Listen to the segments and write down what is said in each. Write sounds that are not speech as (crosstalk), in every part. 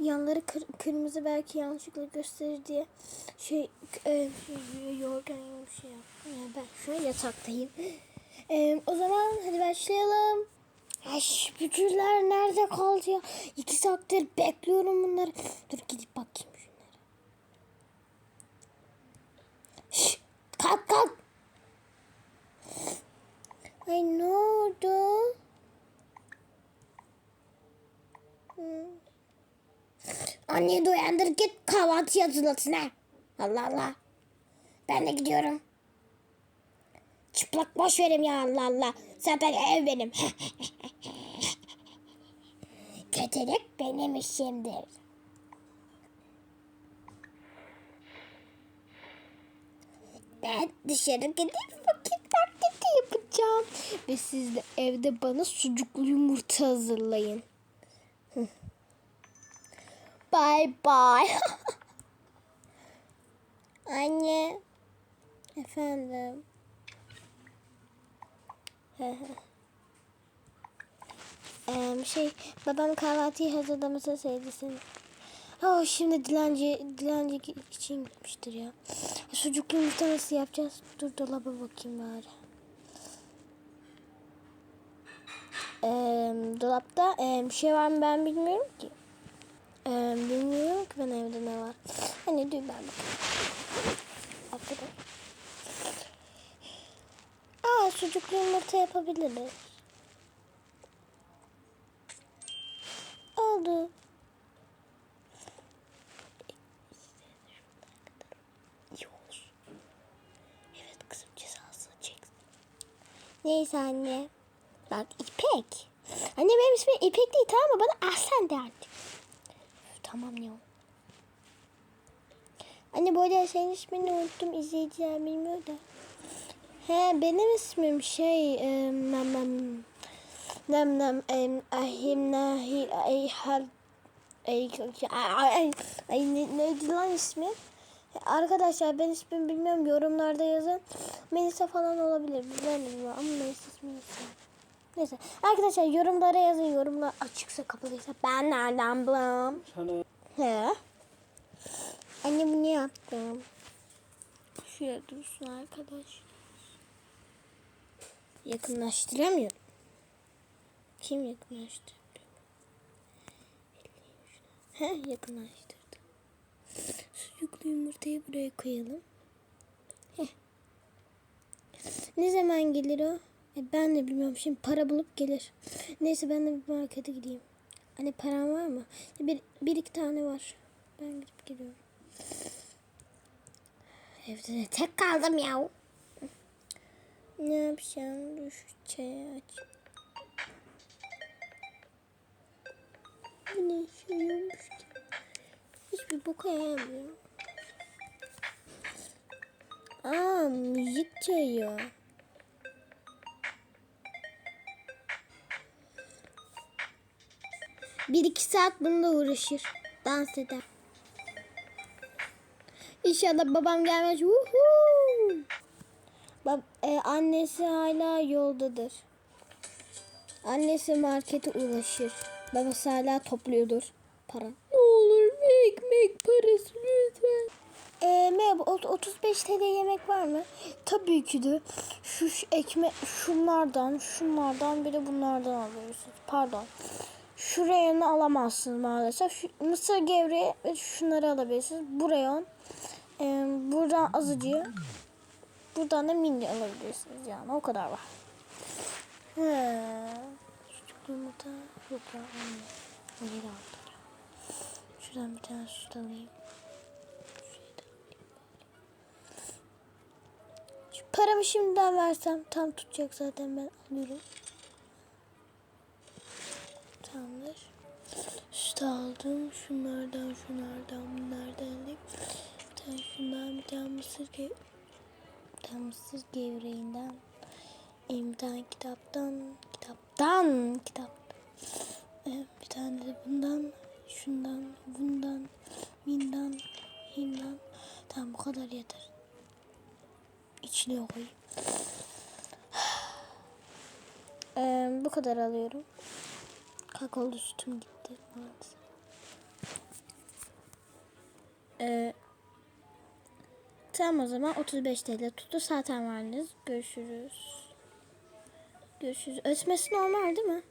Yanları kır- kırmızı belki yanlışlıkla gösterir diye şey e, yorgan gibi bir şey yaptım. Yani ben şu an yataktayım. E, o zaman hadi başlayalım. Ay şüpücüler nerede kaldı ya? İki saattir bekliyorum bunları. Dur gidip bakayım şunlara. Şş, kalk kalk. Ay ne oldu? Anneyi de uyandır git kahvaltı hazırlasın ha. Allah Allah. Ben de gidiyorum. Çıplak boş verim ya Allah Allah. Zaten ev benim. (laughs) Kötülük benim işimdir. Ben dışarı gidip vakit marketi yapacağım. Ve siz de evde bana sucuklu yumurta hazırlayın. Bye bye. (laughs) Anne. Efendim. (laughs) Ee, şey babam kahvaltıyı hazırlaması sevdisini. Oh şimdi dilenci dilenci için gitmiştir ya. Sucuklu yumurta nasıl yapacağız? Dur dolaba bakayım bari. Ee, dolapta ee, bir şey var mı ben bilmiyorum ki. Ee, bilmiyorum ki ben evde ne var. Hani dur ben bakayım. Arkada. Aa sucuklu yumurta yapabiliriz. Oldu. Evet kızım cezasını çeksin. Neyse anne. Bak İpek. Anne benim ismim İpek değil tamam mı? Bana Ahsen de artık. Tamam ya. Anne bu arada senin ismini unuttum. izleyiciler bilmiyor da. He benim ismim şey e, nem nem nem nem em, ahim nahi ay hal ay ay ay, ne, neydi lan ismi? Arkadaşlar ben ismimi bilmiyorum yorumlarda yazın. Melisa falan olabilir. Bilmiyorum ama Melisa ismi. Neyse. Arkadaşlar yorumlara yazın. Yorumlar açıksa kapalıysa ben nereden? Sana He. Anne bu ne yaptım? Şuraya dursun arkadaş. Yakınlaştıramıyorum. Kim yakınlaştırdı? He yakınlaştırdı. Sucuklu yumurtayı buraya koyalım. Heh. Ne zaman gelir o? E ben de bilmiyorum. Şimdi para bulup gelir. Neyse ben de bir markete gideyim. Hani param var mı? Bir, bir iki tane var. Ben gidip geliyorum. Evde de tek kaldım ya. Ne yapacağım? Dur şu çayı aç. Bu ne şey olmuş ki? Hiçbir boka yaramıyor. Aa müzik çayı. Bir iki saat bununla uğraşır. Dans eder. İnşallah babam gelmez. Woohoo! Bab e, annesi hala yoldadır. Annesi markete ulaşır. Babası hala topluyordur para. Ne olur bir ekmek parası lütfen. E, merhaba ot- 35 TL yemek var mı? Tabii ki de. Şu ekmek şunlardan, şunlardan bir de bunlardan alıyorsunuz. Pardon. Şu reyonu alamazsınız maalesef. Şu, mısır gevreği ve şunları alabilirsiniz. Bu reyon. E, buradan azıcığı. Buradan da mini alabilirsiniz yani. O kadar var. He. Sucuklu yumurta. Yok ya. yeri aldım. Şuradan bir tane süt alayım. Şu paramı şimdiden versem tam tutacak zaten ben alıyorum. Tamamdır. Süt aldım. Şunlardan, şunlardan, bunlardan alayım. Bir tane şundan, bir tane mısır ge bir tane mısır gevreğinden. Bir tane kitaptan, kitaptan, kitap. Bir tane de bundan, şundan, bundan, mindan, hindan. Tamam bu kadar yeter. İçine koyayım. (sighs) Ee, bu kadar alıyorum. Kakaolu sütüm gitti maalesef. Ee, tamam o zaman 35 TL tuttu. Zaten verdiniz. Görüşürüz. Görüşürüz. Ötmesi normal değil mi?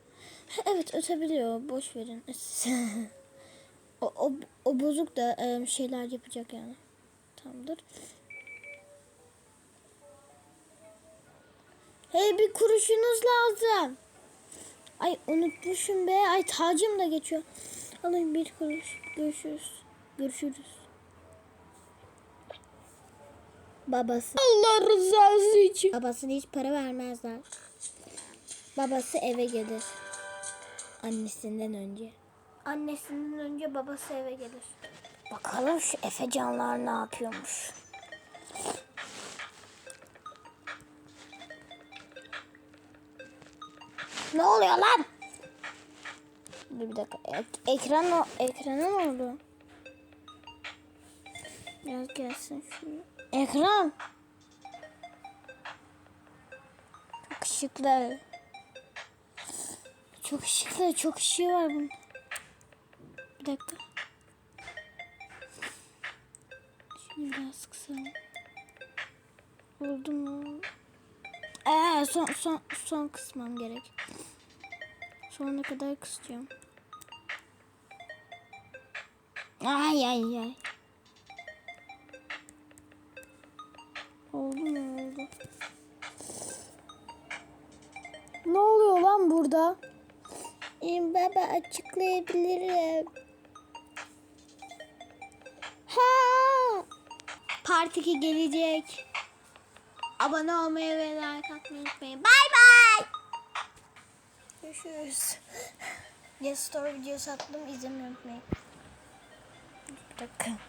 Ha, Evet ötebiliyor. Boş verin. (laughs) o, o, o bozuk da e, şeyler yapacak yani. Tamamdır. Hey bir kuruşunuz lazım. Ay unutmuşum be. Ay tacım da geçiyor. Alayım bir kuruş. Görüşürüz. Görüşürüz. Babası. Allah rızası için. Babasına hiç para vermezler. Babası eve gelir. Annesinden önce. Annesinden önce babası eve gelir. Bakalım şu Efecanlar ne yapıyormuş. Ne oluyor lan? Dur bir dakika. Ek- ekran o ekrana ne oldu? Biraz gelsin şunu. Ekran. Çok ışıklı. Çok ışıklı. Çok ışığı var bunun. Bir dakika. Şunu biraz kısalım. Oldu mu? Ee, son, son, son kısmam gerek. Sonuna kadar kısacağım. Ay ay ay. Oldu mu oldu? Ne oluyor lan burada? Ee, baba açıklayabilirim. Ha! Part 2 gelecek. Abone olmayı ve like atmayı unutmayın. Bay bay. Görüşürüz. Yes Story videosu attım. İzlemeyi unutmayın. Bir.